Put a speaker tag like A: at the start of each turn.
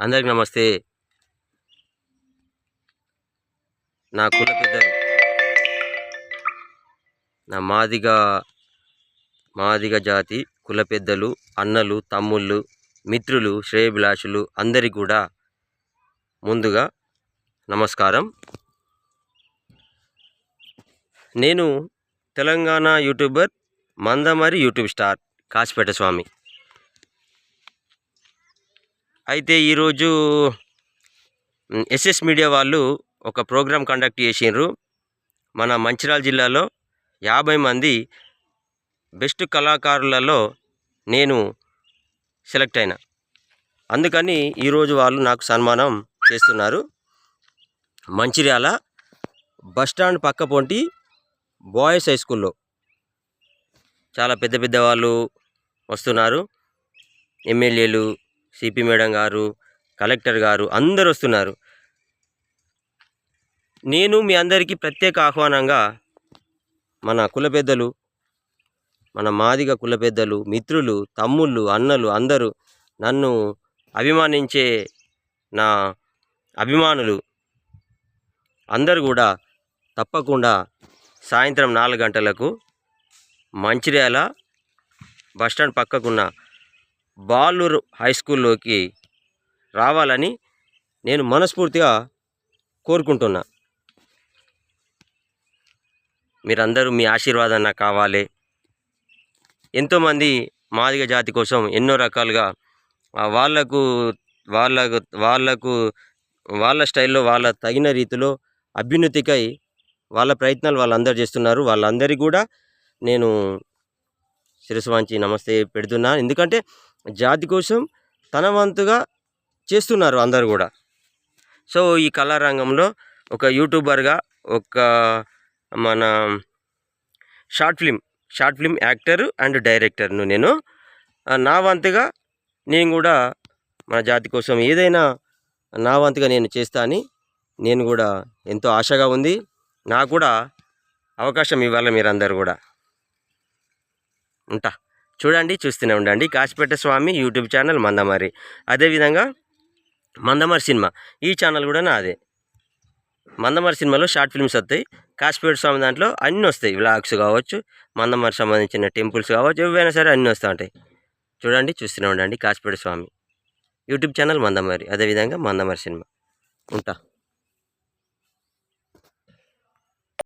A: అందరికి నమస్తే. నా కుల పెద్దలు. నా మాదిగ మాదిగ జాతి కుల పెద్దలు అన్నలు తమ్ముళ్ళు మిత్రులు శ్రేయభిలాషులు అందరికీ కూడా ముందుగా నమస్కారం. నేను Telangana YouTuber Mandamarri YouTube star Kasipet Swamy. అయితే ఈరోజు ఎస్ఎస్ మీడియా వాళ్ళు ఒక ప్రోగ్రాం కండక్ట్ చేసిండ్రు. మన మంచిర్యాల జిల్లాలో యాభై మంది బెస్ట్ కళాకారులలో నేను సెలెక్ట్ అయిన. అందుకని ఈరోజు వాళ్ళు నాకు సన్మానం చేస్తున్నారు. మంచిర్యాల బస్ స్టాండ్ పక్క పొంటి బాయ్స్ హై స్కూల్లో. చాలా పెద్ద పెద్ద వాళ్ళు వస్తున్నారు. ఎమ్మెల్యేలు సిపి మేడం గారు కలెక్టర్ గారు అందరు వస్తున్నారు. నేను మీ అందరికీ ప్రత్యేక ఆహ్వానంగా మన కుల పెద్దలు మన మాదిగ కుల పెద్దలు మిత్రులు తమ్ముళ్ళు అన్నలు అందరూ నన్ను అభిమానించే నా అభిమానులు అందరు కూడా తప్పకుండా సాయంత్రం నాలుగు గంటలకు మంచిర్యాల బస్టాండ్ పక్కకున్న బాలూరు హై స్కూల్లోకి రావాలని నేను మనస్ఫూర్తిగా కోరుకుంటున్నా. మీరందరూ మీ ఆశీర్వాదం నాకు కావాలి. ఎంతోమంది మాదిగ జాతి కోసం ఎన్నో రకాలుగా వాళ్ళకు వాళ్ళకు వాళ్ళకు వాళ్ళకు వాళ్ళ స్టైల్లో వాళ్ళ తగిన రీతిలో అభ్యున్నతికై వాళ్ళ ప్రయత్నాలు వాళ్ళందరూ చేస్తున్నారు. వాళ్ళందరికీ కూడా నేను శిరస్సు వాంచి నమస్తే పెడుతున్నాను ఎందుకంటే జాతి కోసం తన వంతుగా చేస్తున్నారు అందరు కూడా. సో ఈ కళారంగంలో ఒక యూట్యూబర్గా ఒక మన short film short film actor and డైరెక్టర్ను నేను. నా వంతుగా నేను కూడా మన జాతి కోసం ఏదైనా నా వంతుగా నేను చేస్తా అని నేను కూడా ఎంతో ఆశగా ఉంది. నాకు కూడా అవకాశం ఇవ్వాలి మీరందరూ కూడా? ఉంటా. చూడండి చూస్తూనే ఉండండి. Kasipet Swamy YouTube channel Mandamarri. అదేవిధంగా మందమారి సినిమా. ఈ ఛానల్ కూడా నాదే. మందమారి సినిమాలో షార్ట్ ఫిల్మ్స్ వస్తాయి. కాశీపేట స్వామి దాంట్లో అన్నీ వస్తాయి. వ్లాగ్స్ కావచ్చు మందమారి సంబంధించిన టెంపుల్స్ కావచ్చు ఏవైనా సరే అన్నీ వస్తూ ఉంటాయి. చూడండి చూస్తూనే ఉండండి. Kasipet Swamy YouTube channel Mandamarri. అదేవిధంగా మందమారి సినిమా. ఉంటా.